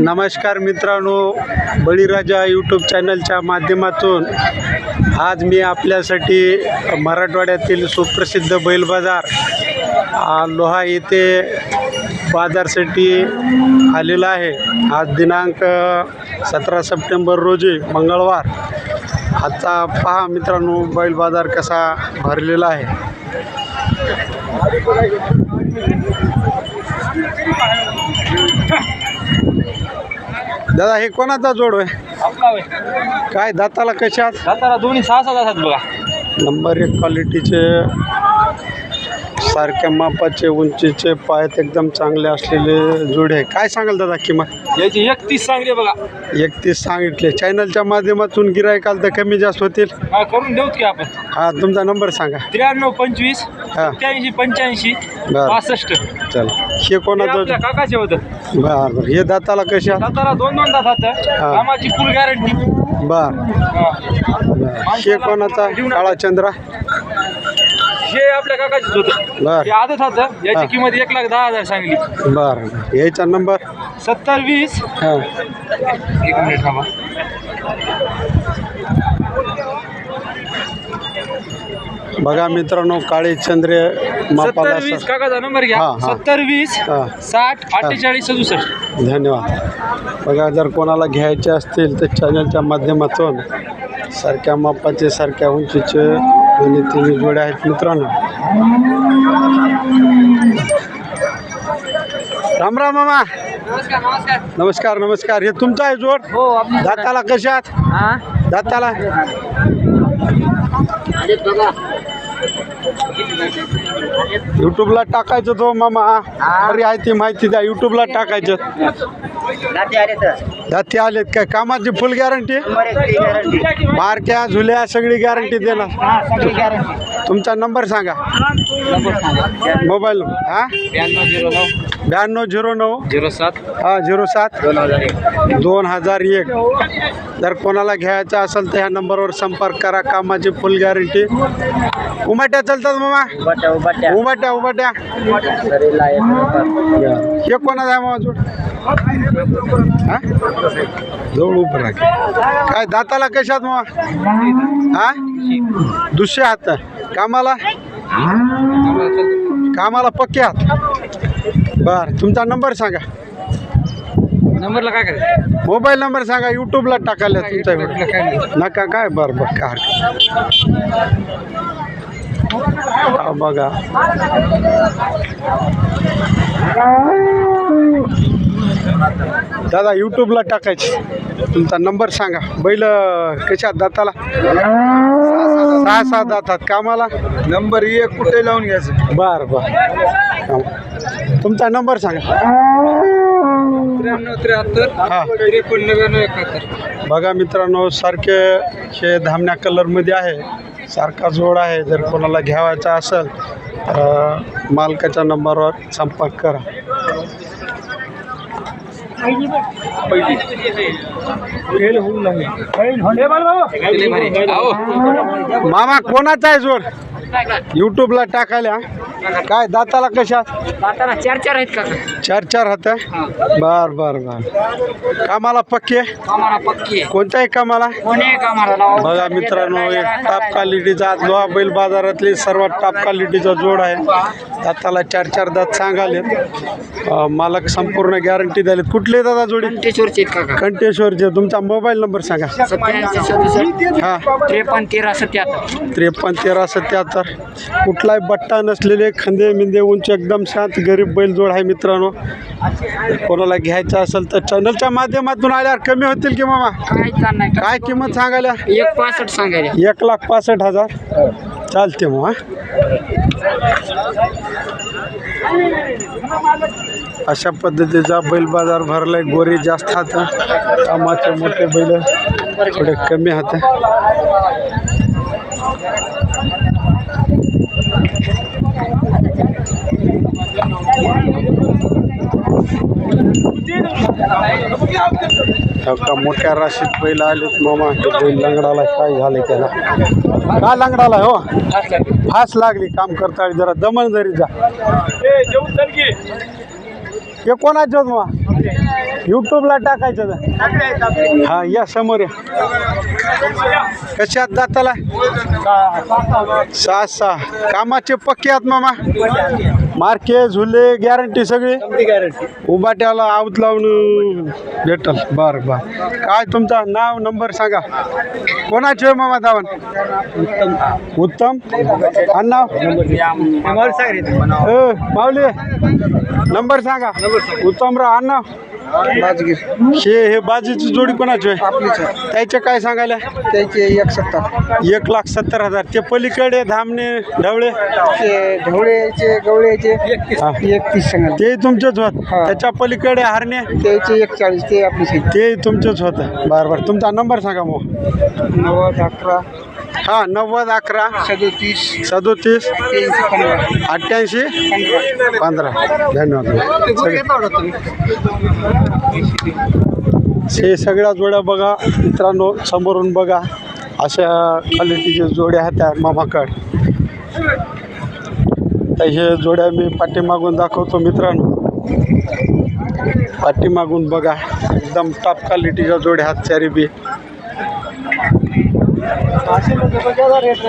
नमस्कार मित्रांनो बळीराजा यूट्यूब चॅनलच्या माध्यमातून आज मी आपल्यासाठी मराठवाड्यातील सुप्रसिद्ध बैल बाजार लोहा येथे बाजारसाठी आलेला आहे. आज दिनांक सतरा सप्टेंबर रोजी मंगळवार. आजचा पहा मित्रांनो बैल बाजार कसा भरलेला आहे. दादा हे कोणाचा जोड आहे काय दाताला कशात दाताला दोन्ही सहा सहा जातात बघा. नंबर एक क्वालिटीचे सारख्या मापाचे उंचीचे पायात एकदम चांगले असलेले जोडे. आहे काय सांगाल दादा किंमत? याची एकतीस सांगले बघा. एकतीस सांगितले. चॅनलच्या माध्यमातून गिरायकाल तर कमी जास्त होतील. हा करून देऊत की आपण. हा तुमचा नंबर सांगा. त्र्याण्णव पंचवीस हा. सत्याऐंशी पंच्याऐंशी बरं. पासष्ट चल. हे कोणाचं? आपल्या काकाचे होतं. बरं. बरं हे दाताला कशा दाताला दोन दोन दातात हा. कामाची फुल गॅरंटी बर. बर. हे कोणाचा? काळा चंद्रा? हे आपल्या काकाचेच होतं. बर. हे आदत होतं. याची किंमत एक लाख दहा हजार सांगली. बर. याचा नंबर? सत्तर वीस. हां. एक मिनिट थांबा. बघा मित्रांनो काळे चंद्रे मापाला सत्तर वीस. असं- काकाचा नंबर घ्या. हा, हा. सत्तर वीस हा. साठ अठ्ठेचाळीस सदुसष्ट. धन्यवाद. बघा जर कोणाला घ्यायचे असतील तर चॅनलच्या माध्यमातून सारख्या मापाचे सारख्या उंचीचे दोन्ही तिन्ही जोड्या आहेत मित्रांनो. राम राम मामा. नमस्कार नमस्कार. नमस्कार नमस्कार. हे तुमचा आहे जोड? हो आपली दाताला कशात हा? दाताला? युट्यूबला टाकायचं तो मामा. खरी आहे ती माहिती द्या. युट्यूबला टाकायचं. दाती आलेत काय? कामाची फुल गॅरंटी मारक्या झुल्या सगळी गॅरंटी देणार. तुमचा नंबर सांगा. मोबाईल हा? ब्याण्णव झिरो नऊ. झिरो सात. हा झिरो सात. दोन हजार एक. दोन हजार एक. जर कोणाला घ्यायचं असेल तर ह्या नंबरवर संपर्क करा. कामाची फुल गॅरंटी उमाट्या चालतात मामा. उमाट्या उमाट्या हे कोणाचा आहे मामा जोड? हा? जवळ उभं राहा. काय दाताला कशात मामा? हा? दुसरे हात कामाला? कामाला पक्के हात. बर तुमचा नंबर सांगा. नंबरला काय करायचं? मोबाईल नंबर सांगा यूट्यूबला टाकायला तुमचा व्हिडिओ नका काय बरं बरं काय हरकत. हा, बघा. दादा यूट्यूबला टाकायचे. तुमचा नंबर सांगा. बैल कशात दाताला? सहा सहा दातात. कामाला? नंबर एक कुठे लावून घ्यायचं? बर बर. तुमचा नंबर सांगा. त्र्याण्णव त्र्याहत्तर हा. त्रेपन्न एकाहत्तर. बघा मित्रांनो सारखे हे धामण्या कलरमध्ये आहे. सारखा जोड आहे. जर कोणाला घ्यावायचा असेल तर मालकाच्या नंबरवर संपर्क करा. मामा कोणाचा आहे जोड? यूट्यूबला टाकायला. काय दाताला कशात दाताला चार चार आहेत काका. चार चार हात बर बर बर. कामाला पक्के? पक्की. आहे कोणत्याही कामाला? कोणी कामाला लावा बघा मित्रांनो एक टॉप क्वालिटीचा आज लोहा बैल बाजारातली सर्वात टॉप क्वालिटीचा जोड आहे. दाताला चार चार दात सांगाले मालक संपूर्ण गॅरंटी द्यालेत. कुठले दादा जोडी? कंटेश्वरचे आहेत काका. कंटेश्वरचे तुमचा मोबाईल नंबर सांगा. सत्याऐंशी सदुसष्ट हा. त्रेपन्न तेरा सत्याहत्तर. त्रेपन्न तेरा सत्याहत्तर. कुठलाही बट्टा नसलेले खंदे मिंदे उंच एकदम शांत गरीब बैल जोड आहे मित्रांनो. कोणाला घ्यायचं असेल तर चॅनलच्या माध्यमातून आल्यावर कमी होतील की मामा? काय किंमत सांगायला? एक पासष्ट सांगायला. एक लाख पासष्ट हजार. चालते मग अशा पद्धतीचा बैल बाजार भरलाय. गोरी जास्त हात. कामाचे मोठे बैल थोडे कमी हात. का मोठ्या राशीत बैल आलेत मामा. हे बैल लंगडाला काय झालं त्याला? का लंगडाला हो? फास लागली काम करता जरा दमन जरी जा. हे कोणाचे आहेत मग यूट्यूबला टाकायचं हा या समोर या. कशात जाताला सहा सहा. कामाचे पक्के आहेत मामा. मार्के झुले गॅरंटी सगळी. उबाट्याला आऊत लावून भेटल. बरं बरं. काय तुमचा नाव नंबर सांगा. कोणाचे आहे मामा दावण? उत्तम. आणि नाव? ए, माऊली. नंबर सांगा. उत्तमराव अण्णा हे हे बाजूची जोडी कोणाची आहे. त्याचे काय सांगायला? त्याचे एक सत्तर. एक लाख सत्तर हजार. ते पलीकडे धामणे ढवळे? ते ढवळेचे गवळेचे हा. एकतीस सांगाल ते तुमचेच होत. हा. त्याच्या पलीकडे हरणे? त्याचे एक चाळीस ते आपली शेती ते तुमचेच होतं. बरं बरं. तुमचा नंबर सांगा मग. नव्वद अकरा हा नव्वद अकरा सदोतीस. सदोतीस अठ्ठ्याऐंशी पंधरा. धन्यवाद. हे सगळ्या जोड्या बघा मित्रांनो समोरून बघा. अशा क्वालिटीच्या जोड्या आहेत त्या मामाकड. तर हे जोड्या मी पाठीमागून दाखवतो मित्रांनो. पाठीमागून बघा एकदम टॉप क्वालिटीच्या जोड्या आहेत चारी बी. सहाशे रुपये म्हणजे रेट